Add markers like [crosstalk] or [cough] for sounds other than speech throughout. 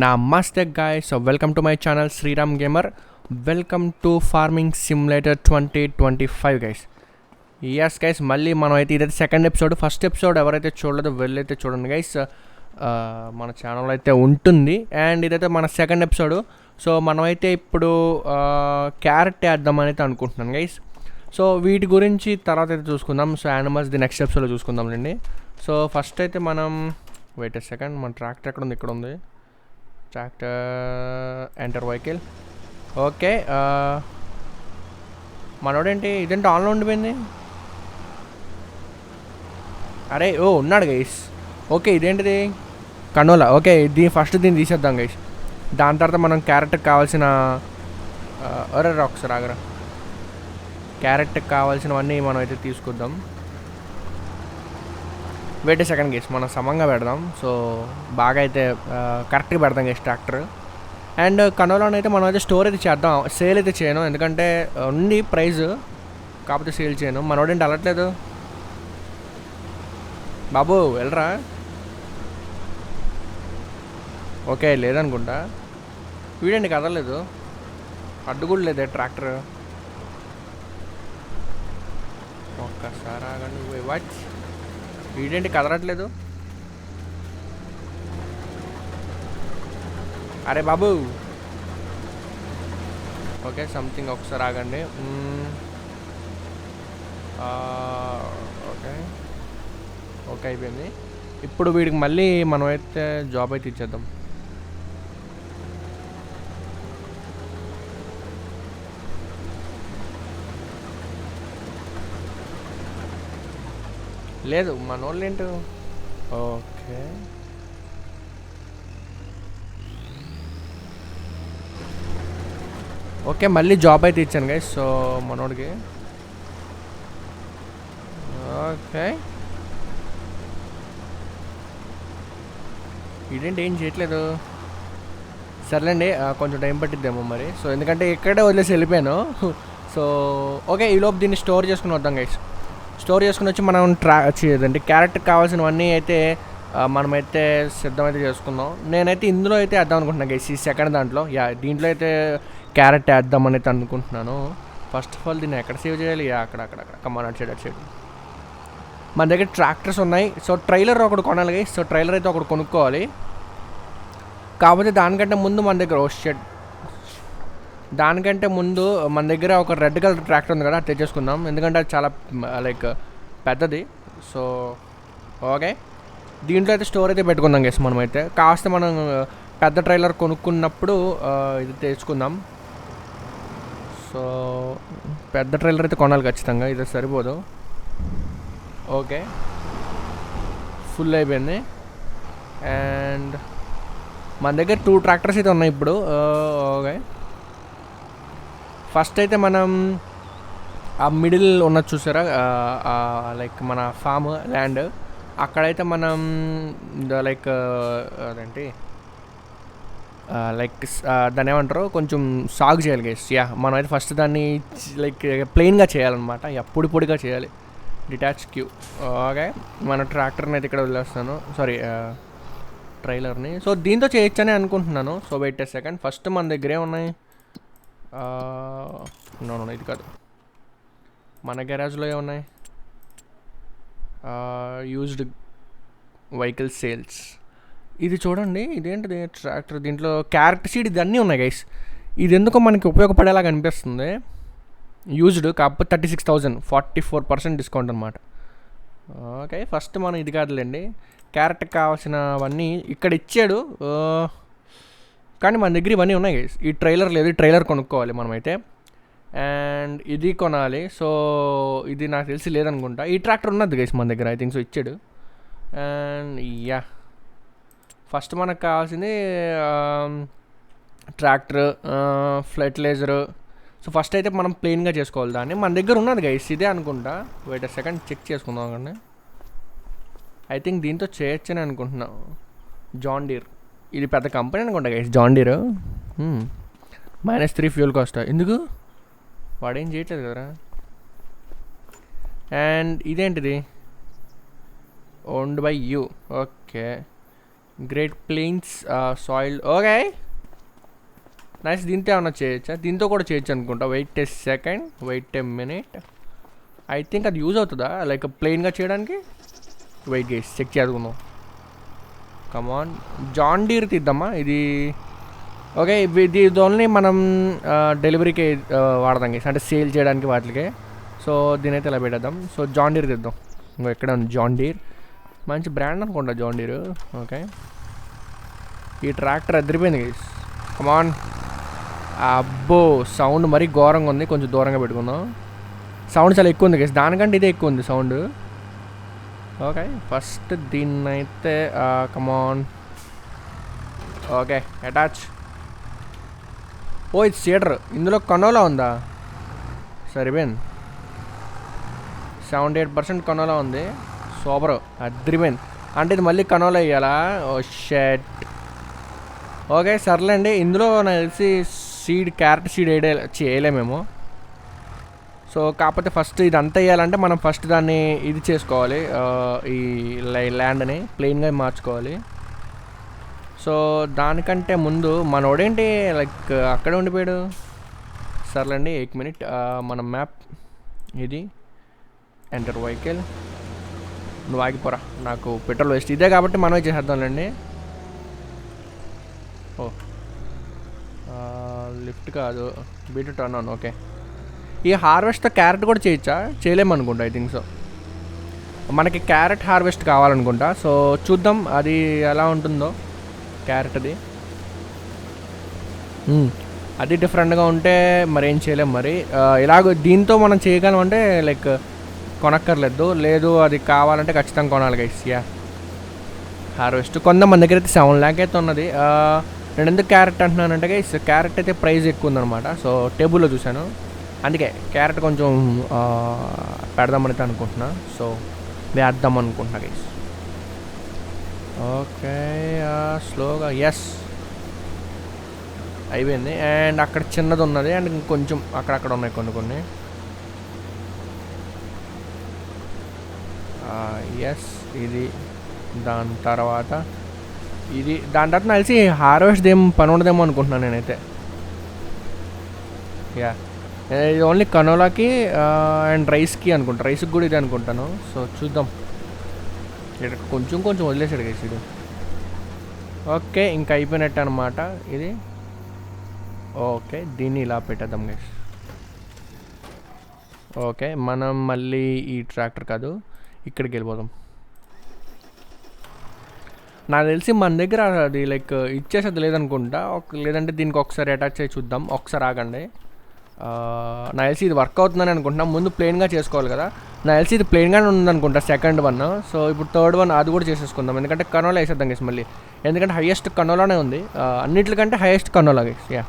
Namaste guy so welcome to my channel Sriram gamer welcome to farming simulator twenty twenty five guys yes guys మళ్ళీ మనం అయితే ఇదైతే second episode first episode ఎవరైతే చూడలేదో వెళ్ళైతే చూడండి guys uh, మన channel అయితే ఉంటుంది. అండ్ ఇదైతే మన సెకండ్ ఎపిసోడ్ సో మనమైతే ఇప్పుడు uh, క్యారెట్ వేద్దామని అయితే అనుకుంటున్నాను గైస్ సో వీటి గురించి తర్వాత అయితే చూసుకుందాం. సో యానిమల్స్ ది నెక్స్ట్ ఎపిసోడ్లో చూసుకుందాంలేండి సో ఫస్ట్ అయితే మనం వెయిట్ సెకండ్ మన ట్రాక్టర్ ఎక్కడ ఉంది? ఇక్కడ ఉంది. ట్రాక్టర్ ఎంటర్ వెహికల్ ఓకే మనోడేంటి? ఇదేంటి ఆన్లో ఉండిపోయింది? అరే ఓ ఉన్నాడు గైస్ ఓకే ఇదేంటిది? కనోలా ఓకే దీని ఫస్ట్ దీన్ని తీసేద్దాం గైస్ దాని తర్వాత మనం క్యారెట్కి కావాల్సిన ఒరే అరే రా ఒకసారి ఆగరా క్యారెట్కి కావాల్సినవన్నీ మనం అయితే తీసుకుందాం వెయిట్ సెకండ్ గేస్ మనం సమంగా పెడదాం. సో బాగా అయితే కరెక్ట్గా పెడదాం గేస్ ట్రాక్టర్ అండ్ కనోలాన్ అయితే మనం అయితే స్టోర్ అయితే చేద్దాం. సేల్ అయితే చేయను. ఎందుకంటే ఉంది ప్రైస్ కాకపోతే సేల్ చేయను. మనోడేంటి అలట్లేదు? బాబు వెళ్ళరా? ఓకే లేదనుకుంటా. వీడండి కదలేదు అడ్డు కూడా లేదే ట్రాక్టర్ ఒక్కసారి ఆగండి. వాచ్ వీడేంటి కదలట్లేదు? అరే బాబు. ఓకే సంథింగ్ ఒకసారి ఆగండి. ఓకే. ఓకే అయిపోయింది. ఇప్పుడు వీడికి మళ్ళీ మనం అయితే జాబ్ అయితే ఇచ్చేద్దాం. లేదు మన వాళ్ళు ఏంటి. ఓకే. ఓకే మళ్ళీ జాబ్ అయితే ఇచ్చాను గైస్ సో మనోడికి. ఓకే. ఇదేంటి ఏం చేయట్లేదు? సర్లేండి కొంచెం టైం పట్టిద్దేమో మరి. సో ఎందుకంటే ఇక్కడే వదిలేసి వెళ్ళిపోయాను. [laughs] సో ఓకే ఈ లోపు దీన్ని స్టోర్ చేసుకుని వద్దాం గైస్ స్టోర్ చేసుకుని వచ్చి మనం ట్రా అంటే క్యారెక్టర్ కావాల్సినవన్నీ అయితే మనమైతే సిద్ధమైతే చేసుకుందాం. నేనైతే ఇందులో అయితే వేద్దాం అనుకుంటున్నాను గైస్ ఈ సెకండ్ దాంట్లో. యా దీంట్లో అయితే క్యారెట్ వేద్దామని అయితే అనుకుంటున్నాను. ఫస్ట్ ఆఫ్ ఆల్ దీన్ని ఎక్కడ సేవ్ చేయాలి? అక్కడ అక్కడ అక్కడ. కమాన్ అటు సైడ్ అటు సైడ్ మన దగ్గర ట్రాక్టర్స్ ఉన్నాయి. సో ట్రైలర్ ఒకటి కొనాలి సో ట్రైలర్ అయితే ఒకటి కొనుక్కోవాలి. కాకపోతే దానికంటే ముందు మన దగ్గర oh ఓ షెడ్ దానికంటే ముందు మన దగ్గర ఒక రెడ్ కలర్ ట్రాక్టర్ ఉంది కదా తెచ్చేసుకుందాం. ఎందుకంటే అది చాలా లైక్ పెద్దది. So okay. దీంట్లో అయితే స్టోర్ అయితే పెట్టుకుందాం గెస్ మనం అయితే కాస్త మనం పెద్ద ట్రైలర్ కొనుక్కున్నప్పుడు ఇది తెచ్చుకుందాం. సో పెద్ద ట్రైలర్ అయితే కొనాలి ఖచ్చితంగా ఇది సరిపోదు. ఓకే. ఫుల్ అయిపోయింది. అండ్ మన దగ్గర టూ ట్రాక్టర్స్ అయితే ఉన్నాయి ఇప్పుడు. ఓకే. ఫస్ట్ అయితే మనం ఆ మిడిల్ ఉన్నది చూసారా? లైక్ మన ఫామ్ ల్యాండ్. అక్కడైతే మనం లైక్ అదేంటి? లైక్ దాన్ని ఏమంటారు? కొంచెం సాగు చేయాలి గేస్ యా మనం అయితే ఫస్ట్ దాన్ని లైక్ ప్లెయిన్గా చేయాలన్నమాట. యా పొడి పొడిగా చేయాలి. Detach queue. ఓకే మన ట్రాక్టర్ని అయితే ఇక్కడ వదిలేస్తాను. సారీ ట్రైలర్ని. సో దీంతో చేయొచ్చని అనుకుంటున్నాను. So wait a second first మన దగ్గరే ఉన్నాయి నో నో ఇది కాదు. మన గ్యారేజ్లో ఏమున్నాయి? యూజ్డ్ వెహికల్ సేల్స్ ఇది చూడండి ఇదేంటిది? ట్రాక్టర్ దీంట్లో క్యారెట్ సీడ్ ఇది అన్నీ ఉన్నాయి గైస్ ఇది ఎందుకో మనకి ఉపయోగపడేలాగా అనిపిస్తుంది. యూజ్డ్ కాకపోతే thirty six thousand forty four percent discount అనమాట ఓకే ఫస్ట్ మనం ఇది కాదులేండి. క్యారెట్కి కావాల్సినవన్నీ ఇక్కడ ఇచ్చాడు. కానీ మన దగ్గర ఇవన్నీ ఉన్నాయి. ఈ ట్రైలర్ లేదు. ఈ ట్రైలర్ కొనుక్కోవాలి మనమైతే. అండ్ ఇది కొనాలి. సో ఇది నాకు తెలిసి లేదనుకుంటా. ఈ ట్రాక్టర్ ఉన్నది గైస్ మన దగ్గర ఐ థింక్ సో ఇచ్చాడు. And yeah. ఫస్ట్ మనకు కావాల్సింది ట్రాక్టర్ ఫర్టిలైజర్ సో ఫస్ట్ అయితే మనం ప్లెయిన్గా చేసుకోవాలి దాన్ని. మన దగ్గర ఉన్నది గైస్ ఇదే అనుకుంటా. వెయిట్ సెకండ్ చెక్ చేసుకుందాం కానీ ఐ థింక్ దీంతో చేయొచ్చని అనుకుంటున్నాను జాన్ డీర్ ఇది పెద్ద కంపెనీ అనుకుంటా guys John Deere minus three fuel cost ఎందుకు? వాడేం చేయట్లేదు కదరా. అండ్ ఇదేంటిది? Owned by you okay great plains soil okay nice దీంతో ఏమన్నా చేయొచ్చా? దీంతో కూడా చేయొచ్చు అనుకుంటా. Wait a second wait a minute I think అది యూజ్ అవుతుందా? లైక్ ప్లెయిన్గా చేయడానికి? వెయిట్ గేస్ చెక్ చేసుకుందాం కమాన్ జాన్ డీర్ తీద్దామా? ఇది ఓకే ఇది ఓన్లీ మనం డెలివరీకి వాడదాం గేస్ అంటే సేల్ చేయడానికి వాటికే. సో దీని అయితే ఇలా పెట్టేద్దాం. సో జాన్ డీర్ తీద్దాం. ఇంకా ఎక్కడ ఉంది? జాన్ డీర్ మంచి బ్రాండ్ అనుకుంటా జాన్ డీర్ ఓకే. ఈ ట్రాక్టర్ ఎదిరిపోయింది గేస్ కమాన్ అబ్బో సౌండ్ మరీ ఘోరంగా ఉంది. కొంచెం దూరంగా పెట్టుకుందాం. సౌండ్ చాలా ఎక్కువ ఉంది గేస్ దానికంటే ఇదే ఎక్కువ ఉంది సౌండ్ ఓకే ఫస్ట్ దీన్ని అయితే కమాన్ ఓకే అటాచ్ ఓ ఇది సీడర్ ఇందులో కనోలా ఉందా? సరిపోయింది. సెవెంటీ ఎయిట్ పర్సెంట్ కనోలా ఉంది. సూపర్ అద్రిపోయింది. అంటే ఇది మళ్ళీ కనోలా వేయాలా? ఓ షెట్ ఓకే సర్లేండి. ఇందులో నాకు తెలిసి సీడ్ క్యారెట్ సీడ్ వేయలే చేయలేమేమో. సో కాకపోతే ఫస్ట్ ఇది అంత వేయాలంటే మనం ఫస్ట్ దాన్ని ఇది చేసుకోవాలి. ఈ లై- ల్యాండ్ని ప్లెయిన్గా మార్చుకోవాలి. సో దానికంటే ముందు మనోడేంటి లైక్ అక్కడే ఉండిపోయాడు. సర్లేండి ఎయిట్ మినిట్. మన మ్యాప్ ఇది. Enter vehicle. నువ్వు ఆగిపోరా. నాకు పెట్రోల్ వేస్ట్. ఇదే కాబట్టి మనమే చేసేద్దాంలేండి ఓ. లిఫ్ట్ కాదు. బీటు టర్న్ ఆన్. ఓకే. ఈ హార్వెస్ట్ క్యారెట్ కూడా చేయొచ్చా? చేయలేమనుకుంటా ఐ థింక్ సో మనకి క్యారెట్ హార్వెస్ట్ కావాలనుకుంటా. సో చూద్దాం అది ఎలా ఉంటుందో క్యారెట్ది మ్మ్. అది డిఫరెంట్గా ఉంటే మరి ఏం చేయలేం మరి. ఇలాగ దీంతో మనం చేయగలం అంటే లైక్ కొనక్కర్లేదు. లేదు అది కావాలంటే ఖచ్చితంగా కొనాలి గైస్ యా. హార్వెస్ట్. కొంతమంది దగ్గర అయితే సెవెన్ ల్యాక్ అయితే ఉన్నది. నేను ఎందుకు క్యారెట్ అంటున్నానంటే గైస్ క్యారెట్ అయితే ప్రైస్ ఎక్కువ ఉందన్నమాట. సో టేబుల్లో చూశాను. అందుకే క్యారెట్ కొంచెం పెడదామని అనుకుంటున్నా. సో వేద్దాం అనుకుంటున్నా గైస్ ఓకే స్లోగా ఎస్ అయిపోయింది. అండ్ అక్కడ చిన్నది ఉన్నది అండ్ ఇంకొంచెం అక్కడక్కడ ఉన్నాయి కొన్ని కొన్ని. ఎస్ ఇది దాని తర్వాత ఇది దాని తర్వాత కలిసి హార్వెస్ట్ ఏం పని ఉండదేమో అనుకుంటున్నాను నేనైతే. యా ఇది ఓన్లీ కనోలాకి అండ్ రైస్కి అనుకుంటా. రైస్కి కూడా ఇది అనుకుంటాను. సో చూద్దాం. ఇక్కడ కొంచెం కొంచెం వదిలేసాడు గైస్ ఇది ఓకే ఇంకా అయిపోయినట్టు అనమాట ఇది. ఓకే దీన్ని ఇలా పెట్టేద్దాం గైస్ ఓకే మనం మళ్ళీ ఈ ట్రాక్టర్ కాదు ఇక్కడికి వెళ్ళిపోదాం. నాకు తెలిసి మన దగ్గర అది లైక్ ఇచ్చేసేది లేదనుకుంటా. ఒక లేదంటే దీనికి ఒకసారి అటాచ్ చేసి చూద్దాం. ఒకసారి ఆగండి. నా నాకు ఇది వర్క్ అవుతుందని అనుకుంటున్నా. ముందు ప్లెయిన్గా చేసుకోవాలి కదా. నా తెలిసి ఇది ప్లెయిన్గానే ఉందనుకుంటా సెకండ్ వన్ సో ఇప్పుడు థర్డ్ వన్ అది కూడా చేసేసుకుందాం. ఎందుకంటే కనోలా వేసేద్దాం గేస్ మళ్ళీ. ఎందుకంటే హైయెస్ట్ కనోలానే ఉంది. అన్నిటికంటే highest canola guys yeah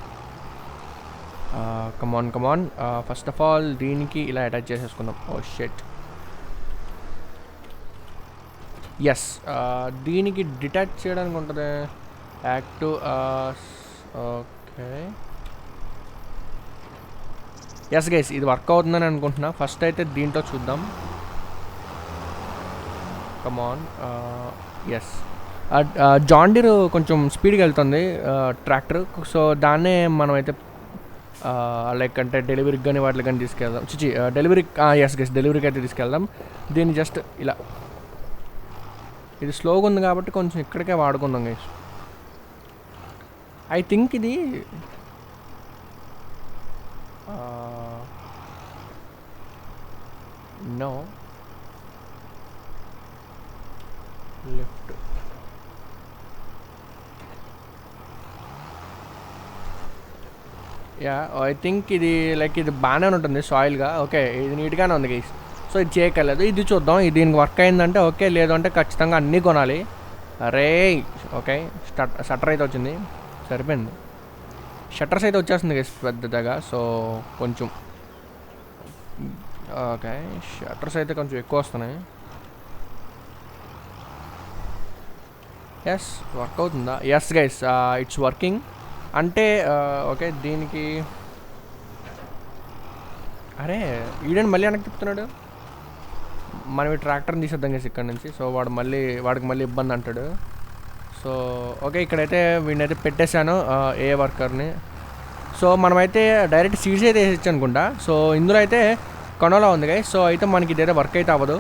come on come on first of all దీనికి ఇలా అటాచ్ చేసేసుకుందాం. ఓ షెట్ ఎస్ దీనికి డిటాచ్ చేయడానికి ఉంటుంది. యాక్టివ్ ఓకే ఎస్ గైస్ ఇది వర్క్ అవుతుందని అనుకుంటున్నా. ఫస్ట్ అయితే దీంట్లో చూద్దాం. కమాన్ ఎస్ జాండీర్ కొంచెం స్పీడ్గా వెళ్తుంది uh, ట్రాక్టర్ సో దాన్నే మనం అయితే లైక్ అంటే డెలివరీకి కానీ వాటికి కానీ తీసుకెళ్దాం. చిచి డెలివరీ ఎస్ గెస్ డెలివరీకి అయితే తీసుకెళ్దాం. దీన్ని జస్ట్ ఇలా. ఇది స్లోగా ఉంది కాబట్టి కొంచెం ఇక్కడికే వాడుకుందాం గైస్ ఐ థింక్ ఇది uh, no left yeah I think ఇది లైక్ ఇది బాగానే ఉంటుంది సాయిల్గా ఓకే ఇది నీట్గానే ఉంది గైస్ సో ఇది చేయగలదు ఇది చూద్దాం. ఇది దీనికి వర్క్ అయిందంటే ఓకే లేదు అంటే ఖచ్చితంగా అన్నీ కొనాలి. అరే ఓకే స్టట్ షట్టర్ అయితే వచ్చింది. సరిపోయింది. షట్టర్స్ అయితే వచ్చేస్తుంది గైస్ పెద్దగా. సో కొంచెం ఓకే షట్టర్స్ అయితే కొంచెం ఎక్కువ వస్తున్నాయి. ఎస్ వర్క్ అవుతుందా? ఎస్ గైస్ ఇట్స్ వర్కింగ్ అంటే uh, ఓకే దీనికి అరే ఈడని మళ్ళీ వెనక్కి తిప్పుతున్నాడు? మనం ఈ ట్రాక్టర్ని తీసేద్దాం గేసి ఇక్కడ నుంచి. సో వాడు మళ్ళీ వాడికి మళ్ళీ ఇబ్బంది అంటాడు. సో ఓకే ఇక్కడైతే వీడినైతే పెట్టేశాను uh, ఏ వర్కర్ని సో మనమైతే డైరెక్ట్ సీడ్స్ అయితే వేసేచ్చు అనుకుంటా సో ఇందులో అయితే కనోలా ఉంది కానీ సో అయితే మనకి ఇదైతే వర్క్ అయితే అవ్వదు.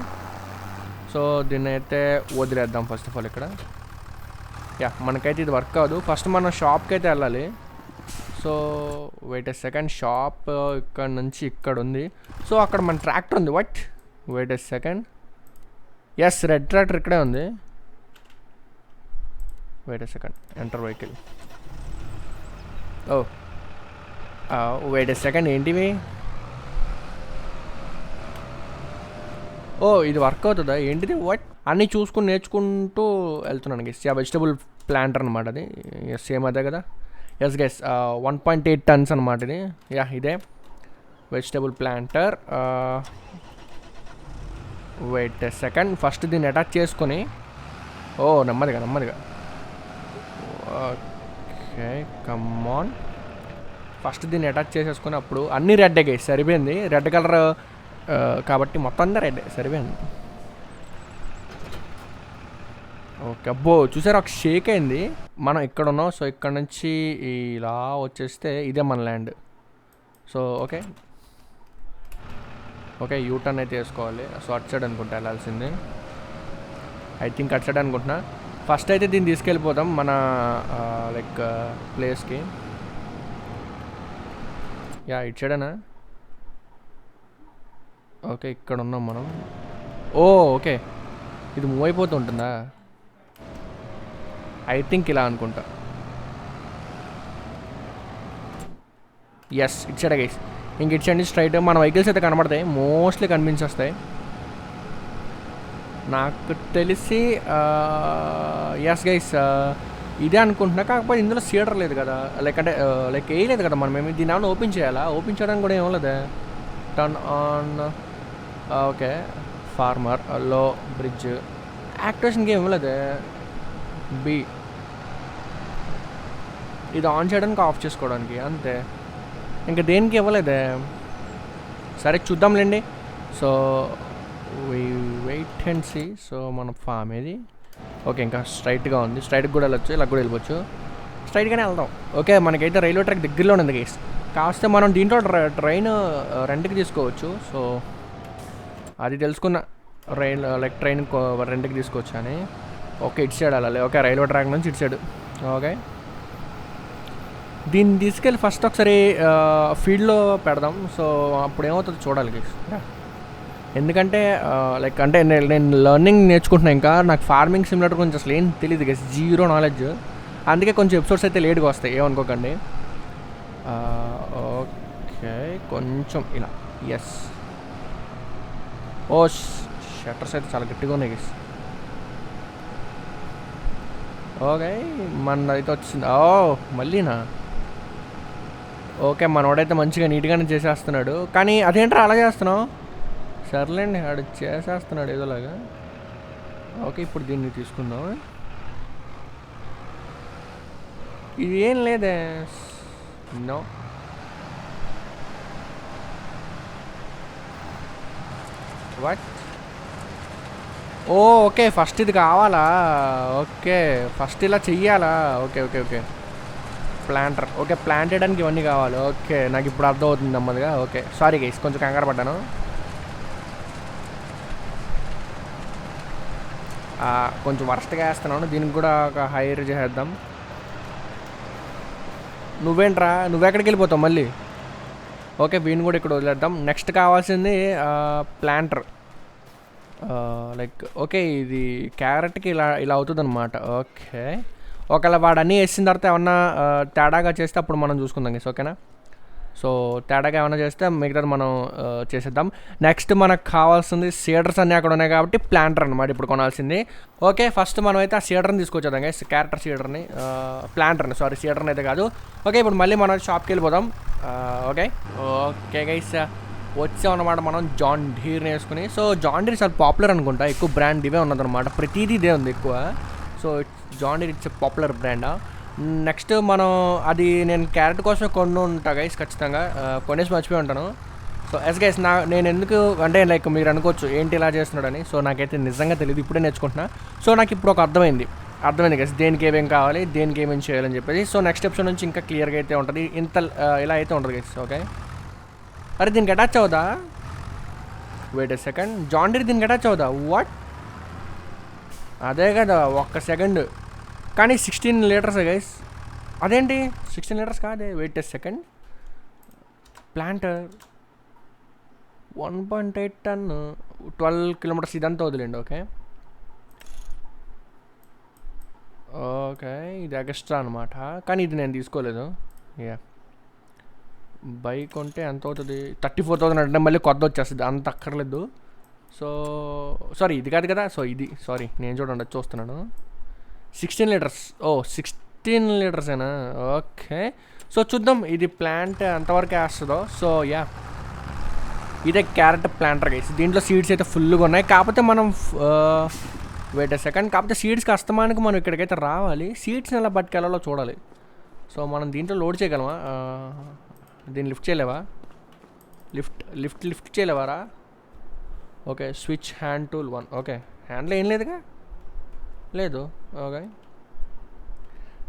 సో దీన్ని అయితే వదిలేద్దాం ఫస్ట్ ఆఫ్ ఆల్ ఇక్కడ. యా మనకైతే ఇది వర్క్ అవ్వదు ఫస్ట్ మనం షాప్కి అయితే వెళ్ళాలి. So wait a second shop ఇక్కడ నుంచి ఇక్కడ ఉంది. సో అక్కడ మన ట్రాక్టర్ ఉంది. What wait a second yes red tractor ఇక్కడే ఉంది. Wait a second enter vehicle oh wait a second ఏంటివి? ఓ ఇది వర్క్ అవుతుందా? ఏంటిది? వాట్ అన్నీ చూసుకుని నేర్చుకుంటూ వెళ్తున్నాను గెస్ యా వెజిటబుల్ ప్లాంటర్ అనమాట అది. ఎస్ సేమ్ అదే కదా. Yes guys one point eight tons అనమాట ఇది. యా ఇదే. Vegetable planter wait second first దీన్ని అటాచ్ చేసుకొని. ఓ నెమ్మదిగా నెమ్మదిగా. ఓకే కమ్మాన్ ఫస్ట్ దీన్ని అటాచ్ చేసేసుకుని అప్పుడు అన్ని రెడ్ గైస్ సరిపోయింది. రెడ్ కలర్ కాబట్టి మొత్తం అంతా రెడ్. సరిపోయింది. ఓకే అబ్బో చూసారు ఒక షేక్ అయింది. మనం ఇక్కడ ఉన్నాం సో ఇక్కడ నుంచి ఇలా వచ్చేస్తే ఇదే మన land. So okay. Okay U turn అయితే వేసుకోవాలి. సో అటు సైడ్ అనుకుంటా వెళ్ళాల్సింది. ఐ థింక్ అటు సైడ్ అనుకుంటున్నా. ఫస్ట్ అయితే దీన్ని తీసుకెళ్ళిపోతాం మన లైక్ ప్లేస్కి. యా ఇటు సైడేనా? ఓకే ఇక్కడ ఉన్నాం మనం. ఓ ఓకే. ఇది మూవ్ అయిపోతూ ఉంటుందా? ఐ థింక్ ఇలా అనుకుంటా. ఎస్ ఇటు గైస్ ఇంక ఇచ్చండి స్ట్రైట్ మన వెహికల్స్ అయితే కనబడతాయి. మోస్ట్లీ కనిపించేస్తాయి నాకు తెలిసి ఎస్ గైస్ ఇదే అనుకుంటున్నా. కాకపోతే ఇందులో సీడర్ లేదు కదా. లైక్ అంటే లైక్ వేయలేదు కదా మనం. ఏమి దీని ఏమైనా ఓపెన్ చేయాలా? ఓపెన్ చేయడానికి కూడా ఏం లేదా టర్న్ ఆన్ ఓకే ఫార్మర్లో బ్రిడ్జ్ యాక్టివేషన్ గేమ్ ఇవ్వలేదు బి ఇది ఆన్ చేయడానికి ఆఫ్ చేసుకోవడానికి అంతే. ఇంకా దేనికి ఇవ్వలేదే? సరే చూద్దాంలేండి so wait and see so మన ఫామ్ ఏది? ఓకే ఇంకా స్ట్రైట్గా ఉంది. స్ట్రైట్కి కూడా వెళ్ళొచ్చు ఇలా కూడా వెళ్ళిపోవచ్చు. స్ట్రైట్గానే వెళ్దాం. ఓకే మనకైతే రైల్వే ట్రాక్ దగ్గరలో ఉంది గేస్ కాస్తే మనం దీంట్లో ట్రైన్ uh, రెంట్కి తీసుకోవచ్చు. సో అది తెలుసుకున్న రైల్ లైక్ ట్రైన్ రెంట్కి తీసుకోవచ్చు అని ఓకే ఇటు సైడ్ వెళ్ళాలి. ఓకే రైల్వే ట్రాక్ నుంచి ఇటు సైడ్. ఓకే. దీన్ని తీసుకెళ్ళి ఫస్ట్ ఒకసారి ఫీల్డ్లో పెడదాం. సో అప్పుడు ఏమవుతుంది చూడాలి ఎందుకంటే లైక్ అంటే నేను నేను లెర్నింగ్ నేర్చుకుంటున్నా ఇంకా. నాకు ఫార్మింగ్ సిమిలేటర్ గురించి అసలు ఏం తెలియదు కదా జీరో నాలెడ్జ్ అందుకే కొంచెం ఎపిసోడ్స్ అయితే లేట్గా వస్తాయి. ఏమనుకోకండి. ఓకే. కొంచెం ఇలా. ఎస్ ఓ షట్టర్స్ అయితే చాలా గట్టిగా ఉన్నాయి గైస్ ఓకే మన అయితే వచ్చింది. ఓ మళ్ళీనా? ఓకే మనోడైతే మంచిగా నీట్గానే చేసేస్తున్నాడు. కానీ అదేంట్రా అలా చేస్తున్నావు? సర్లేండి ఆడు చేసేస్తున్నాడు ఏదోలాగా. ఓకే ఇప్పుడు దీన్ని తీసుకుందాం. ఇది ఏం లేదే. No. What oh okay first ఇది కావాలా? ఓకే ఫస్ట్ ఇలా చెయ్యాలా? Okay okay okay planter okay plant చేయడానికి ఇవన్నీ కావాలి. ఓకే నాకు ఇప్పుడు అర్థం అవుతుంది నెమ్మదిగా. ఓకే సారీ గైస్ కొంచెం కంగారు పడ్డాను. కొంచెం వరస్ట్గా వేస్తున్నాను. దీనికి కూడా ఒక హైర్ చేసేద్దాం. నువ్వేంట్రా? నువ్వెక్కడికి వెళ్ళిపోతావు మళ్ళీ? ఓకే వీడిని కూడా ఇక్కడ వదిలేద్దాం. నెక్స్ట్ కావాల్సింది ప్లాంటర్ లైక్ ఓకే ఇది క్యారెట్కి ఇలా ఇలా అవుతుంది అనమాట ఓకే. ఒకవేళ వాడు అన్నీ వేసిన తర్వాత ఏమన్నా తేడాగా చేస్తే అప్పుడు మనం చూసుకుందాం గేస్ ఓకేనా సో తేడాగా ఏమైనా చేస్తే మిగతాది మనం చేసేద్దాం. నెక్స్ట్ మనకు కావాల్సింది సీడర్స్ అన్నీ అక్కడ ఉన్నాయి కాబట్టి ప్లాంటర్ అనమాట ఇప్పుడు కొనాల్సింది. ఓకే ఫస్ట్ మనం అయితే ఆ సీడర్ని తీసుకొచ్చేద్దాం గైస్ క్యారెక్టర్ సీడర్ని ప్లాంటర్ని సారీ సీడర్ని అయితే కాదు. ఓకే ఇప్పుడు మళ్ళీ మనం షాప్కి వెళ్ళిపోదాం. ఓకే ఓకే గైస్ వచ్చాం అనమాట మనం జాన్ డీర్ వేసుకుని. సో జాన్ డీర్ చాలా పాపులర్ అనుకుంటా. ఎక్కువ బ్రాండ్ ఇవే ఉన్నదన్నమాట. ప్రతిదీ ఇదే ఉంది ఎక్కువ. So John Deere it's popular బ్రాండా. Next మనం అది నేను క్యారెట్ కోసం కొన్ని ఉంటా గైస్ ఖచ్చితంగా. కొనేసి మర్చిపోయి ఉంటాను. సో ఎస్ గైస్ నా నేను ఎందుకు అంటే లైక్ మీరు అనుకోవచ్చు ఏంటి ఇలా చేస్తున్నాడని. సో నాకైతే నిజంగా తెలియదు ఇప్పుడే నేర్చుకుంటున్నా. సో నాకు ఇప్పుడు ఒక అర్థమైంది. అర్థమైంది గైస్ దేనికి ఏమేం కావాలి దేనికి ఏమేమి చేయాలని చెప్పేసి. సో నెక్స్ట్ ఎపిసోడ్ నుంచి ఇంకా క్లియర్గా అయితే ఉంటుంది. ఇంత ఇలా అయితే ఉంటుంది గైస్ ఓకే అరే దీనికి అటాచ్ అవుదా వెయిట్ సెకండ్ జాండీర్ దీనికి అటాచ్ అవుదా వాట్ అదే కదా ఒక్క సెకండ్ కానీ సిక్స్టీన్ లీటర్స్ గైస్ అదేంటి? సిక్స్టీన్ లీటర్స్ కాదే. Wait second planter one point eight ton twelve kilometres ఇదంతా వదిలేండి ఓకే ఓకే ఇది ఎక్స్ట్రా అనమాట కానీ ఇది నేను తీసుకోలేదు. యా బైక్ ఉంటే ఎంత అవుతుంది? థర్టీ ఫోర్ థౌసండ్ అంటే మళ్ళీ కొత్త వచ్చేస్తుంది. అంత అక్కర్లేదు. సో సారీ ఇది కాదు కదా? సో ఇది సారీ నేను చూడండి చూస్తున్నాను. Sixteen litres. ఓ సిక్స్టీన్ లీటర్సేనా? ఓకే. సో చూద్దాం ఇది ప్లాంట్ ఎంతవరకు వేస్తుందో. So yeah. ఇదే క్యారెట్ ప్లాంటర్ గైస్ దీంట్లో సీడ్స్ అయితే ఫుల్గా ఉన్నాయి. కాకపోతే మనం వెయిట్ సెకండ్ కాకపోతే సీడ్స్కి అస్తమానికి మనం ఇక్కడికైతే రావాలి. సీడ్స్ని ఎలా పట్టుకెళ్ళాలో చూడాలి. సో మనం దీంట్లో లోడ్ చేయగలమా? దీన్ని లిఫ్ట్ చేయలేవా? Lift lift lift చేయలేవారా? Okay switch hand tool one. Okay హ్యాండ్లో ఏం లేదుగా? లేదు ఓకే.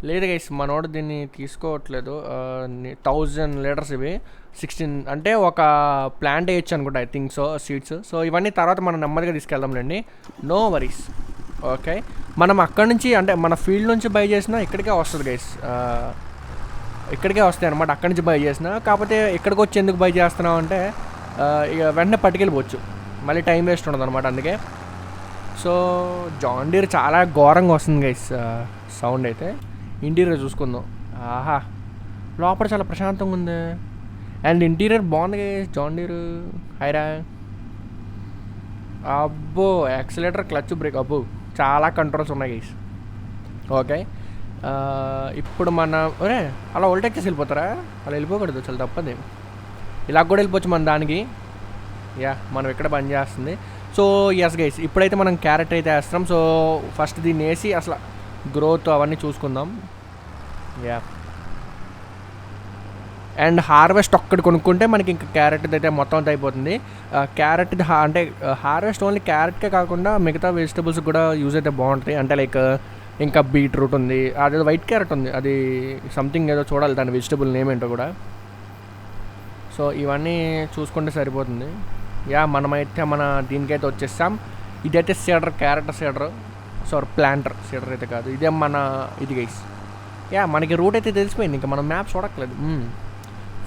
లేదు గైస్ మనోడు దీన్ని తీసుకోవట్లేదు. థౌజండ్ లీటర్స్ ఇవి. సిక్స్టీన్ అంటే ఒక ప్లాంట్ వేయచ్చు అనుకుంటా I think so seeds. So ఇవన్నీ తర్వాత మనం నెమ్మదిగా తీసుకెళ్దాంలేండి నో వరీస్. ఓకే. మనం అక్కడ నుంచి అంటే మన ఫీల్డ్ నుంచి బై చేసినా ఇక్కడికే వస్తుంది గైస్. ఇక్కడికే వస్తాయి అనమాట అక్కడి నుంచి బై చేసిన కాకపోతే ఇక్కడికి వచ్చి ఎందుకు బై చేస్తున్నాం అంటే ఇక వెంటనే పట్టుకెళ్ళిపోవచ్చు. మళ్ళీ టైం వేస్ట్ ఉండదు అనమాట అందుకే. సో జాన్ డీర్ చాలా ఘోరంగా వస్తుంది గైస్ సౌండ్ అయితే. ఇంటీరియర్ చూసుకుందాం. ఆహా లోపల చాలా ప్రశాంతంగా ఉంది. అండ్ ఇంటీరియర్ బాగుంది గైస్ జాన్ డీర్. హైరా అబ్బో యాక్సిలేటర్ క్లచ్ బ్రేక్. అబ్బో చాలా కంట్రోల్స్ ఉన్నాయి గైస్. ఓకే. ఇప్పుడు మన ఒరే అలా ఓల్టేక్ చేసి వెళ్ళిపోతారా? అలా వెళ్ళిపోకూడదు చాలా తప్పది. ఇలా కూడా వెళ్ళిపోవచ్చు మన దానికి. యా మనం ఇక్కడ పని చేస్తుంది? సో ఎస్ గైస్ ఇప్పుడైతే మనం క్యారెట్ అయితే వేస్తున్నాం. సో ఫస్ట్ దీన్ని వేసి అసలు గ్రోత్ అవన్నీ చూసుకుందాం. యా. అండ్ హార్వెస్ట్ ఒక్కటి కొనుక్కుంటే మనకి ఇంకా క్యారెట్ అయితే మొత్తం అయిపోతుంది. క్యారెట్ అంటే హార్వెస్ట్ ఓన్లీ క్యారెట్కే కాకుండా మిగతా వెజిటబుల్స్ కూడా యూజ్ అయితే బాగుంటాయి. అంటే లైక్ ఇంకా బీట్రూట్ ఉంది. అదే వైట్ క్యారెట్ ఉంది. అది సంథింగ్ ఏదో చూడాలి దాని వెజిటబుల్ నేమ్ ఏంటో కూడా. సో ఇవన్నీ చూసుకుంటే సరిపోతుంది. యా మనమైతే మన దీనికైతే వచ్చేస్తాం ఇదైతే seeder carrot seeder sorry planter seeder అయితే కాదు. ఇదే మన ఇది గైస్ యా మనకి రూట్ అయితే తెలిసిపోయింది. ఇంకా మనం మ్యాప్ చూడట్లేదు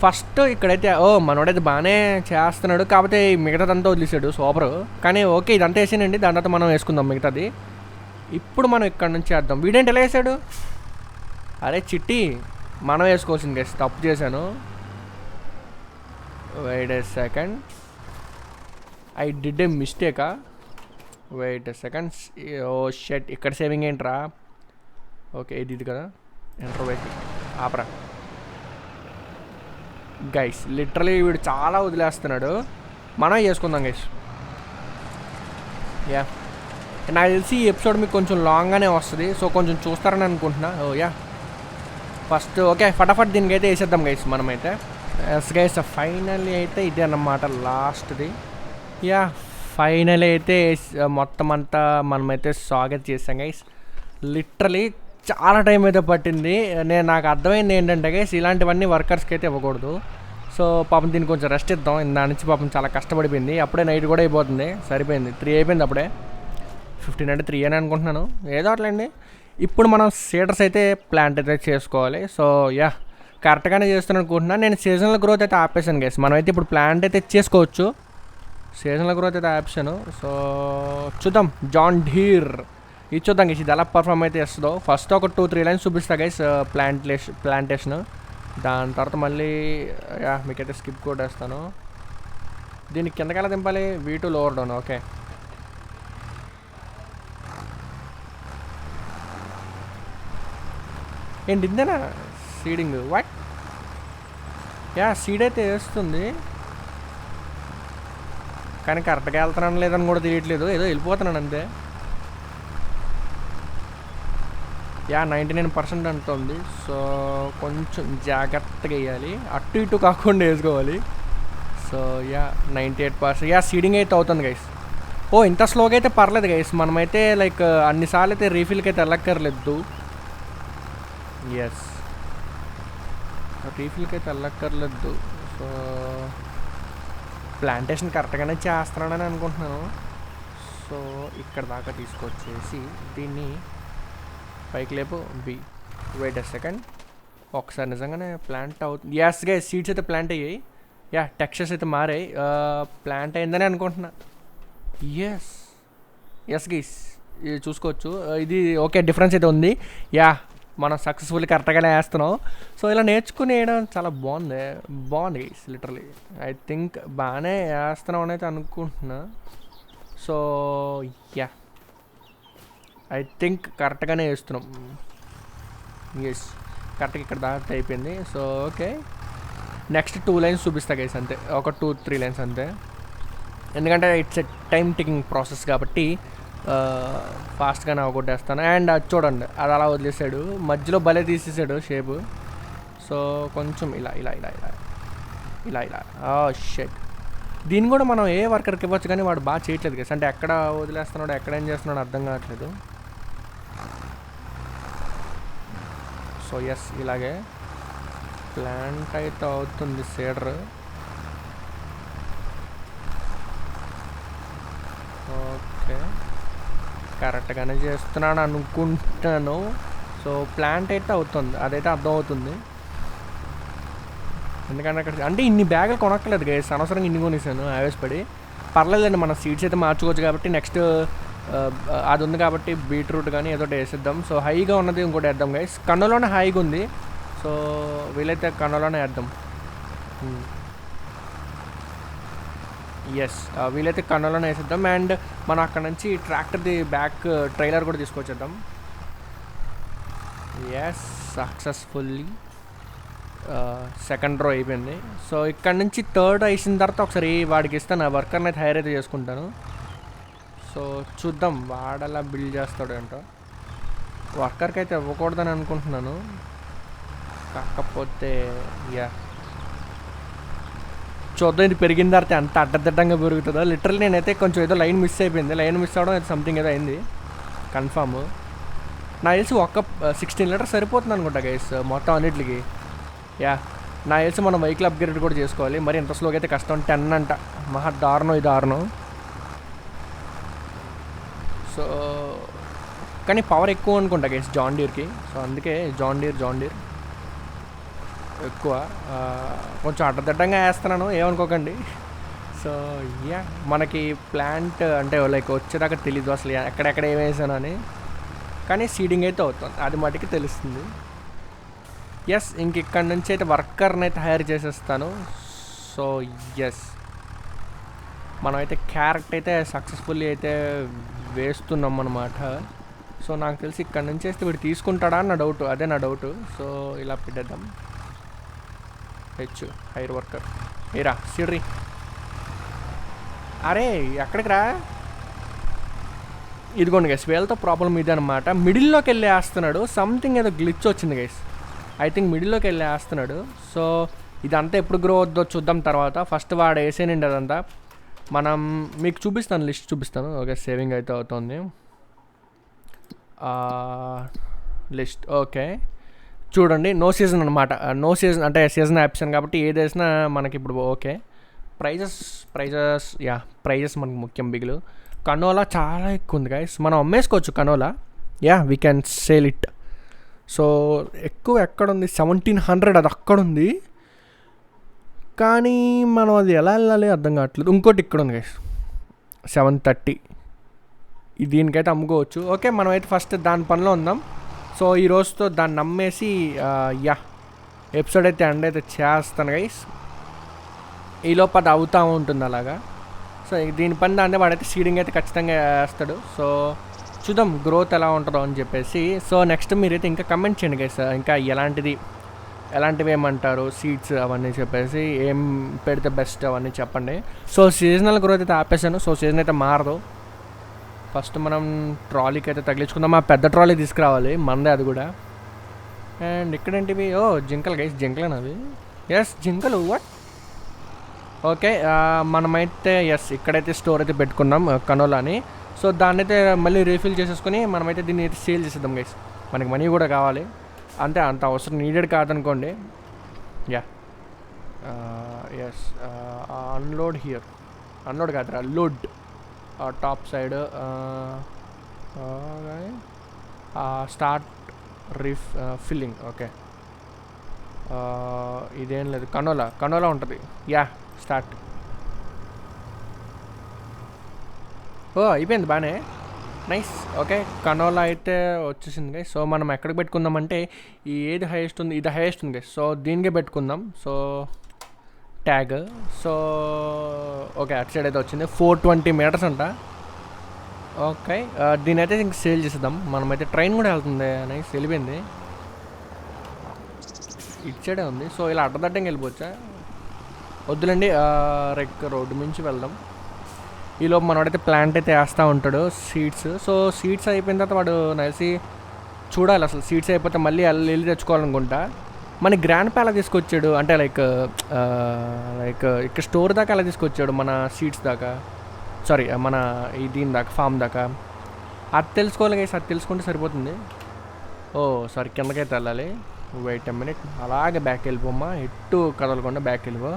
ఫస్ట్ ఇక్కడైతే ఓ మనోడైతే బాగానే చేస్తున్నాడు. కాకపోతే ఈ మిగతాదంతా వదిలేసాడు. సూపర్ కానీ ఓకే ఇదంతా వేసానండి దాని తర్వాత మనం వేసుకుందాం మిగతాది. ఇప్పుడు మనం ఇక్కడ నుంచి వేద్దాం వీడేంటి ఎలా వేసాడు అరే చిట్టి మనం వేసుకోవాల్సింది గైస్ తప్పు చేశాను. Wait a second I did a మిస్టేకా wait a second ఓ షెట్ ఇక్కడ సేవింగ్ ఏంట్రా? ఓకే ఇది ఇది కదా. ఎంటర్ ఆపరా. గైస్ లిటరలీ వీడు చాలా వదిలేస్తున్నాడు. మనం చేసుకుందాం గైస్ యా నాకు తెలిసి ఈ ఎపిసోడ్ మీకు కొంచెం లాంగ్గానే వస్తుంది. సో కొంచెం చూస్తారని అనుకుంటున్నా. ఓ యా ఫస్ట్ ఓకే ఫటాఫట్ దీనికైతే వేసేద్దాం గైస్ మనమైతే. ఎస్ గైస్ ఫైనల్లీ అయితే ఇదే అన్నమాట లాస్ట్ది యా ఫైనల్ అయితే మొత్తం అంతా మనమైతే స్వాగత్ చేసాం గైస్ లిటరలీ చాలా టైం అయితే పట్టింది. నేను నాకు అర్థమైంది ఏంటంటే గైస్ ఇలాంటివన్నీ వర్కర్స్కి అయితే ఇవ్వకూడదు. సో పాపం దీన్ని కొంచెం రెస్ట్ ఇద్దాం. దాని నుంచి పాపం చాలా కష్టపడిపోయింది. అప్పుడే నైట్ కూడా అయిపోతుంది. సరిపోయింది. త్రీ అయిపోయింది అప్పుడే. ఫిఫ్టీన్ అంటే త్రీ అని అనుకుంటున్నాను. ఏదో అట్లండి ఇప్పుడు మనం సీడర్స్ అయితే ప్లాంట్ అయితే చేసుకోవాలి. సో యా కరెక్ట్గానే చేస్తున్నాను అనుకుంటున్నాను నేను సీజనల్ గ్రోత్ అయితే ఆపేసాను గైస్ మనం అయితే ఇప్పుడు ప్లాంట్ అయితే చేసుకోవచ్చు. సీజనల్ గ్రోత్ అయితే ఆప్షన్ సో చూద్దాం. జాన్ ఢీర్ ఇది చూద్దాం గేస్ ఇది ఎలా పర్ఫామ్ అయితే ఇస్తుందో ఫస్ట్ ఒక టూ త్రీ లైన్స్ చూపిస్తా గైస్ ప్లాంట్లేషన్ ప్లాంటేషన్ దాని తర్వాత మళ్ళీ యా మీకైతే స్కిప్ కూడా వేస్తాను దీనికి కిందకెలా దింపాలి? V to lower down okay ఏంటి ఇందేనా? సీడింగ్ వాట్ యా సీడ్ అయితే వేస్తుంది. కానీ కరెక్ట్గా వెళ్తున్నాను లేదని కూడా తెలియట్లేదు. ఏదో వెళ్ళిపోతున్నాను అంతే. యా నైంటీ నైన్ పర్సెంట్ అంటుంది. సో కొంచెం జాగ్రత్తగా వేయాలి. అటు ఇటు కాకుండా వేసుకోవాలి. So yeah ninety eight percent yeah seeding అయితే అవుతుంది గైస్ ఓ ఇంత స్లోగా అయితే పర్లేదు గైస్ మనమైతే లైక్ అన్నిసార్లు అయితే రీఫిల్కి అయితే వెళ్ళక్కర్లేదు. ఎస్ రీఫిల్కి అయితే వెళ్ళక్కర్లేదు. సో ప్లాంటేషన్ కరెక్ట్గానే చేస్తానని అనుకుంటున్నాను. సో ఇక్కడ దాకా తీసుకొచ్చేసి దీన్ని పైకి లేపు. బి. వెయిట్ సెకండ్ ఒకసారి నిజంగానే ప్లాంట్ అవుతుంది ఎస్గా సీడ్స్ అయితే ప్లాంట్ అయ్యాయి. యా టెక్స్చర్స్ అయితే మారాయి. ప్లాంట్ అయిందని అనుకుంటున్నా. ఎస్ ఎస్ గీస్ చూసుకోవచ్చు. ఇది ఓకే డిఫరెన్స్ అయితే ఉంది. యా మనం సక్సెస్ఫుల్ కరెక్ట్గానే వేస్తున్నాం. సో ఇలా నేర్చుకుని వేయడం చాలా బాగుంది. బాగుంది లిటరలీ ఐ థింక్ బాగానే వేస్తున్నాం అని అయితే అనుకుంటున్నా. సో యా ఐ థింక్ కరెక్ట్గానే వేస్తున్నాం. ఎస్ కరెక్ట్గా ఇక్కడ దాకా అయిపోయింది. So okay next two lines చూపిస్తా గైస్ అంతే. ఒక టూ త్రీ లైన్స్ అంతే. ఎందుకంటే it's a time taking process కాబట్టి ఫాస్ట్గానే అవగొట్టేస్తాను అండ్ అది చూడండి అది అలా వదిలేసాడు. మధ్యలో భలే తీసేసాడు షేపు. సో కొంచెం ఇలా ఇలా ఇలా ఇలా ఇలా ఇలా. షెట్ దీన్ని కూడా మనం ఏ వర్కర్కి ఇవ్వచ్చు కానీ వాడు బాగా చేయట్లేదు కదా అంటే ఎక్కడ వదిలేస్తున్నాడు ఎక్కడ ఏం చేస్తున్నాడు అర్థం కావట్లేదు. సో ఎస్ ఇలాగే. ప్లాంట్ అయితే అవుతుంది సీడర్. ఓకే. కరెక్ట్గానే చేస్తున్నాను అనుకుంటాను. సో ప్లాంట్ అయితే అవుతుంది. అదైతే అర్థం అవుతుంది ఎందుకంటే అక్కడ అంటే ఇన్ని బ్యాగులు కొనక్కర్లేదు గైస్ అనవసరంగా ఇన్ని కొనేసాను ఆవేశపడి. పర్లేదండి మన సీట్స్ అయితే మార్చుకోవచ్చు కాబట్టి నెక్స్ట్ అది ఉంది కాబట్టి బీట్రూట్ కానీ ఏదో వేసేద్దాం. సో హైగా ఉన్నది ఇంకోటి వేద్దాం గైస్ కన్నులోనే హైగా ఉంది సో వీలైతే కన్నులోనే వేద్దాం. ఎస్ uh, వీలైతే కన్నులోనే వేసేద్దాం. అండ్ మనం అక్కడ నుంచి ట్రాక్టర్ది బ్యాక్ uh, ట్రైలర్ కూడా తీసుకొచ్చేద్దాం. ఎస్ సక్సెస్ఫుల్లీ సెకండ్ రో అయిపోయింది. సో ఇక్కడ నుంచి థర్డ్ వేసిన తర్వాత ఒకసారి వాడికి ఇస్తాను. ఆ వర్కర్ని అయితే హైర్ అయితే చేసుకుంటాను. సో చూద్దాం వాడలా బిల్డ్ చేస్తాడు ఏంటో. వర్కర్కి అయితే ఇవ్వకూడదని అనుకుంటున్నాను. కాకపోతే యా చూద్దాం ఇది పెరిగిన తర్వాత ఎంత అడ్డదిడ్డంగా పెరుగుతుందో. లిటరల్ నేనైతే కొంచెం ఏదో లైన్ మిస్ అయిపోయింది. లైన్ మిస్ అవడం అయితే సంథింగ్ ఏదో అయింది. కన్ఫామ్ నా తెలిసి ఒక్క సిక్స్టీన్ లీటర్ సరిపోతుంది అనుకుంటా గైస్ మొత్తం అన్నిటికి. యా నా తెలిసి మనం వెహికల్ అప్గ్రేడ్ కూడా చేసుకోవాలి. మరి ఎంత స్లోగా అయితే కష్టం. టెన్ అంట. మహా దారుణం ఇది దారుణం. సో కానీ పవర్ ఎక్కువ అనుకుంటా గైస్ జాన్ డీర్కి సో అందుకే జాన్ డీర్ జాన్ డీర్ ఎక్కువ. కొంచెం అడ్డదిడ్డంగా వేస్తున్నాను ఏమనుకోకండి. సో యా మనకి ప్లాంట్ అంటే లైక్ వచ్చేదాకా తెలీదు అసలు ఎక్కడెక్కడ ఏం వేసానని అని. కానీ సీడింగ్ అయితే అవుతుంది అది మటుకి తెలుస్తుంది. ఎస్ ఇంక ఇక్కడ నుంచి అయితే వర్కర్ని అయితే హైర్ చేసేస్తాను. సో ఎస్ మనం అయితే క్యారెక్ట్ అయితే సక్సెస్ఫుల్లీ అయితే వేస్తున్నాం అనమాట సో నాకు తెలిసి ఇక్కడ నుంచి వేస్తే వీడు తీసుకుంటాడా అన్న డౌట్ అదే నా డౌట్. సో ఇలా పెట్టేద్దాం. H hire worker. ఏరా సిర్రి. అరే ఎక్కడికి రా? ఇదిగోండి గైస్ వీళ్ళతో ప్రాబ్లం ఇదే అనమాట మిడిల్లోకి వెళ్ళి వేస్తున్నాడు సంథింగ్ ఏదో గ్లిచ్ వచ్చింది గైస్ ఐ థింక్ మిడిల్లోకి వెళ్ళి వేస్తున్నాడు సో ఇదంతా ఎప్పుడు గ్రో అవుద్దో చూద్దాం తర్వాత. ఫస్ట్ వాడు వేసేనండి అదంతా మనం మీకు చూపిస్తాను లిస్ట్ చూపిస్తాను. ఓకే సేవింగ్ అయితే అవుతుంది. List okay. చూడండి నో సీజన్ అనమాట నో సీజన్ అంటే సీజన్ ఆప్షన్ కాబట్టి ఏదేసినా మనకి ఇప్పుడు okay. Prices prices yeah prices మనకి ముఖ్యం బిగులు. కనోలా చాలా ఎక్కువ ఉంది గైస్ మనం అమ్మేసుకోవచ్చు canola yeah we can sale it so ఎక్కువ ఎక్కడ ఉంది సెవెంటీన్ హండ్రెడ్ అది అక్కడ ఉంది కానీ మనం అది ఎలా వెళ్ళాలి అర్థం కావట్లేదు. ఇంకోటి ఇక్కడ ఉంది గైస్ సెవెన్ థర్టీ దీనికైతే అమ్ముకోవచ్చు. ఓకే మనమైతే ఫస్ట్ దాని పనిలో ఉందాం. సో ఈ రోజుతో దాన్ని నమ్మేసి యా ఎపిసోడ్ అయితే ఎండ్ అయితే చేస్తాను గైస్. ఈ లోపు అది అవుతూ ఉంటుంది అలాగా. సో దీని పని దాన్ని వాడైతే సీడింగ్ అయితే ఖచ్చితంగా వేస్తాడు. సో చూద్దాం గ్రోత్ ఎలా ఉంటుందో అని చెప్పేసి. సో నెక్స్ట్ మీరైతే ఇంకా కమెంట్ చేయండి గైస్. ఇంకా ఎలాంటిది ఎలాంటివి ఏమంటారు సీడ్స్ అవన్నీ చెప్పేసి ఏం పెడితే బెస్ట్ అవన్నీ చెప్పండి. సో సీజనల్ గ్రోత్ అయితే ఆపేసాను సో సీజన్ అయితే మారదు. ఫస్ట్ మనం ట్రాలీకి అయితే తగిలించుకుందాం. ఆ పెద్ద ట్రాలీ తీసుకురావాలి. మందే అది కూడా. అండ్ ఇక్కడేంటివి? ఓ జింకలు గైస్ జింకలేనా అవి? ఎస్ జింకలు. వాట్ ఓకే మనమైతే ఎస్ ఇక్కడైతే స్టోర్ అయితే పెట్టుకున్నాం కనోలా అని సో దాన్ని అయితే మళ్ళీ రీఫిల్ చేసేసుకొని మనమైతే దీన్ని అయితే సేల్ చేసేద్దాం గైస్ మనకి మనీ కూడా కావాలి. అంతే అంత అవసరం needed కాదనుకోండి. Yeah yes unload here unload కాదురా load top side start refilling okay. ఇదేం లేదు. కనోలా కనోలా ఉంటుంది. Yeah start. ఓ అయిపోయింది బాగానే నైస్ ఓకే. కనోలా అయితే వచ్చేసింది గై సో మనం ఎక్కడికి పెట్టుకుందామంటే ఈ ఏది హైయెస్ట్ ఉంది ఇది హైయెస్ట్ ఉంది సో దీనికే పెట్టుకుందాం. So tag. సో ఓకే అటు సైడ్ అయితే వచ్చింది. ఫోర్ ట్వంటీ మీటర్స్ అంట. ఓకే దీని అయితే ఇంక సేల్ చేసేద్దాం. మనమైతే ట్రైన్ కూడా వెళ్తుంది అని వెళ్ళిపోయింది. ఇటు సైడే ఉంది. సో ఇలా అడ్డదడ్డంగా వెళ్ళిపోవచ్చా? వద్దులండి రెక్ రోడ్డు నుంచి వెళ్దాం. ఈలోపు మనవాడైతే ప్లాంట్ అయితే వేస్తూ ఉంటాడు సీడ్స్. సో సీడ్స్ అయిపోయిన తర్వాత వాడు నలిసి చూడాలి అసలు. సీడ్స్ అయిపోతే మళ్ళీ వెళ్ళి తెచ్చుకోవాలనుకుంటా. మన గ్రాండ్ ప్యాలా తీసుకొచ్చాడు. అంటే లైక్ లైక్ ఇక్కడ స్టోర్ దాకా అలా తీసుకొచ్చాడు మన సీట్స్ దాకా. సారీ మన ఈ దీని దాకా ఫామ్ దాకా. అది తెలుసుకోవాలి గైస్ అది తెలుసుకుంటే సరిపోతుంది. ఓ సారీ కిందకైతే వెళ్ళాలి. వెయిట్ ఎ మినిట్ అలాగే బ్యాక్ వెళ్ళిపోమ్మా. ఎట్టు కదలకుండా బ్యాక్ వెళ్ళిపో.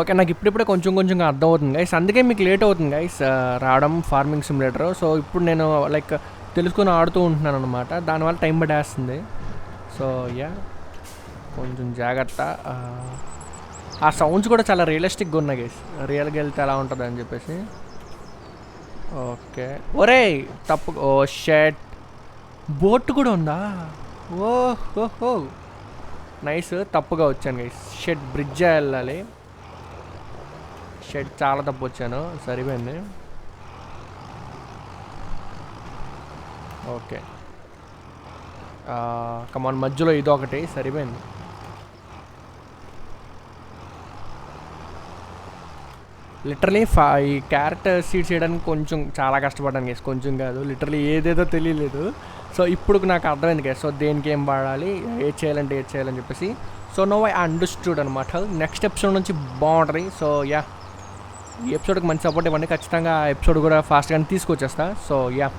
ఓకే నాకు ఇప్పుడిప్పుడే కొంచెం కొంచెం అర్థం అవుతుంది గైస్ అందుకే మీకు లేట్ అవుతుంది గైస్ రావడం ఫార్మింగ్ సిమ్యులేటర్ సో ఇప్పుడు నేను లైక్ తెలుసుకొని ఆడుతూ ఉంటున్నాను అనమాట దానివల్ల టైం పడేస్తుంది సో యా కొంచెం జాగ్రత్త. ఆ, సౌండ్స్ కూడా చాలా రియలిస్టిక్గా ఉన్నాయి గైస్. రియల్గా వెళ్తే ఎలా ఉంటుంది అని చెప్పేసి. ఓకే. ఒరే తప్పు ఓ షర్ట్ బోట్ కూడా ఉందా? ఓహో నైస్ తప్పుగా వచ్చాను గైస్. షెడ్ బ్రిడ్జ్ వెళ్ళాలి. షెడ్ చాలా తప్పు వచ్చాను. సరిపోయింది. ఓకే. కమాన్ మధ్యలో ఇది ఒకటి సరిపోయింది. లిటరలీ ఫా ఈ క్యారెట్ సీడ్ చేయడానికి కొంచెం చాలా కష్టపడ్డాను గేస్ కొంచెం కాదు. లిటరలీ ఏదేదో తెలియలేదు. సో ఇప్పుడు నాకు అర్థమైంది గేస్ సో దేనికి ఏం వాడాలి ఏది చేయాలంటే ఏది చేయాలని చెప్పేసి. సో నో ఐ అండర్స్టూడ్ అనమాట నెక్స్ట్ ఎపిసోడ్ నుంచి బాగుంటుంది. సో యా ఈ ఎపిసోడ్కి మంచి సపోర్ట్ ఇవ్వండి. ఖచ్చితంగా ఎపిసోడ్ కూడా ఫాస్ట్గానే తీసుకొచ్చేస్తా. సో యా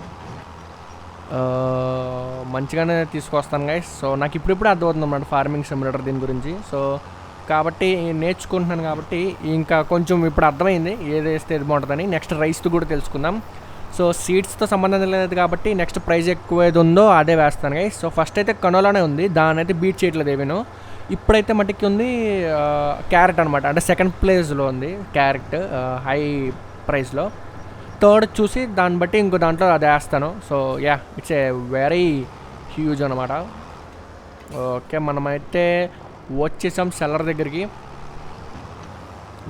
మంచిగానే తీసుకొస్తాను గైస్ సో నాకు ఇప్పుడిప్పుడు అర్థమవుతుంది అన్నమాట ఫార్మింగ్ సిమ్యులేటర్ దీని గురించి. సో కాబట్టి నేర్చుకుంటున్నాను కాబట్టి ఇంకా కొంచెం ఇప్పుడు అర్థమైంది ఏది వేస్తే ఏది బాగుంటుందని. నెక్స్ట్ రైస్తో కూడా తెలుసుకుందాం. సో సీడ్స్తో సంబంధం లేదు కాబట్టి నెక్స్ట్ ప్రైస్ ఎక్కువ ఏది ఉందో అదే వేస్తాను గైస్ సో ఫస్ట్ అయితే కనోలానే ఉంది. దాని అయితే బీట్ చేయట్లేదు ఏమేను. ఇప్పుడైతే మటుకి ఉంది క్యారెట్ అనమాట అంటే సెకండ్ ప్లేస్లో ఉంది క్యారెట్ హై ప్రైస్లో థర్డ్ చూసి దాన్ని బట్టి ఇంకో దాంట్లో అది వేస్తాను. So yeah it's a very huge అనమాట ఓకే మనమైతే వచ్చేసాం సెల్లర్ దగ్గరికి.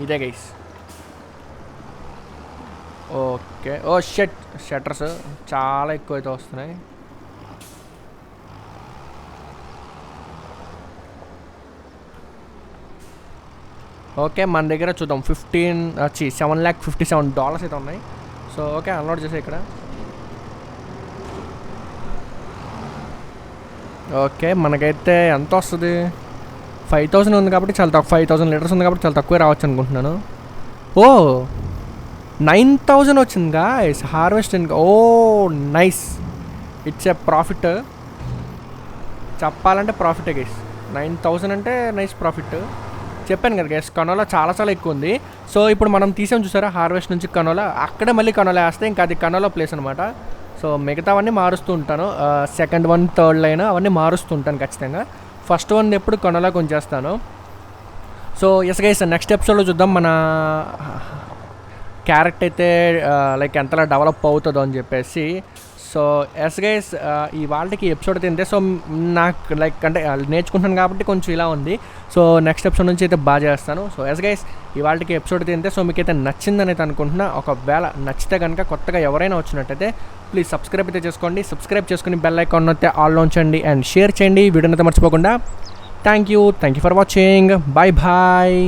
ఇదే గైస్ ఓకే ఓ షెట్ షట్టర్స్ చాలా ఎక్కువ అయితే వస్తున్నాయి. ఓకే మన దగ్గర చూద్దాం. ఫిఫ్టీన్ వచ్చి seven lakh fifty seven dollars అయితే ఉన్నాయి. సో ఓకే అన్లోడ్ చేసే ఇక్కడ. ఓకే మనకైతే ఎంత వస్తుంది? ఫైవ్ థౌసండ్ ఉంది కాబట్టి చాలా తక్కువ ఫైవ్ థౌసండ్ లీటర్స్ ఉంది కాబట్టి చాలా తక్కువే రావచ్చు అనుకుంటున్నాను. ఓ నైన్ థౌజండ్ వచ్చిందిగా హార్వెస్ట్ ఓ నైస్. It's a profit. చెప్పాలంటే ప్రాఫిటే గైస్ నైన్ థౌజండ్ అంటే నైస్ ప్రాఫిట్. చెప్పాను కదా గైస్ కనోలా చాలా చాలా ఎక్కువ ఉంది. సో ఇప్పుడు మనం తీసాం చూసారా హార్వెస్ట్ నుంచి కనోలా అక్కడే మళ్ళీ కనోలా వేస్తే ఇంకా అది కనోలా ప్లేస్ అనమాట సో మిగతావన్నీ మారుస్తూ ఉంటాను. సెకండ్ వన్ థర్డ్ లైన్ అవన్నీ మారుస్తూ ఉంటాను ఖచ్చితంగా. ఫస్ట్ వన్ ఎప్పుడు కనోలా కొంచేస్తాను. సో ఎస్ గైస్ నెక్స్ట్ ఎపిసోడ్లో చూద్దాం మన క్యారెక్ట్ అయితే లైక్ ఎంతలా డెవలప్ అవుతుందో అని చెప్పేసి. సో ఎస్ గైస్ ఈ వాళ్ళకి ఎపిసోడ్ తింటే సో నాకు లైక్ అంటే నేర్చుకుంటున్నాను కాబట్టి కొంచెం ఇలా ఉంది. సో నెక్స్ట్ ఎపిసోడ్ నుంచి అయితే బాగా చేస్తాను. సో ఎస్ గైస్ ఈ వాళ్ళకి ఎపిసోడ్ తింటే సో మీకు అయితే నచ్చిందని అయితే అనుకుంటున్నా. ఒకవేళ నచ్చితే కనుక కొత్తగా ఎవరైనా వచ్చినట్టయితే ప్లీజ్ సబ్స్క్రైబ్ అయితే చేసుకోండి. సబ్స్క్రైబ్ చేసుకుని బెల్ ఐకాన్ అయితే ఆల్ ఉంచండి. అండ్ షేర్ చేయండి. వీడియోని అయితే మర్చిపోకుండా. Thank you thank you for watching bye bye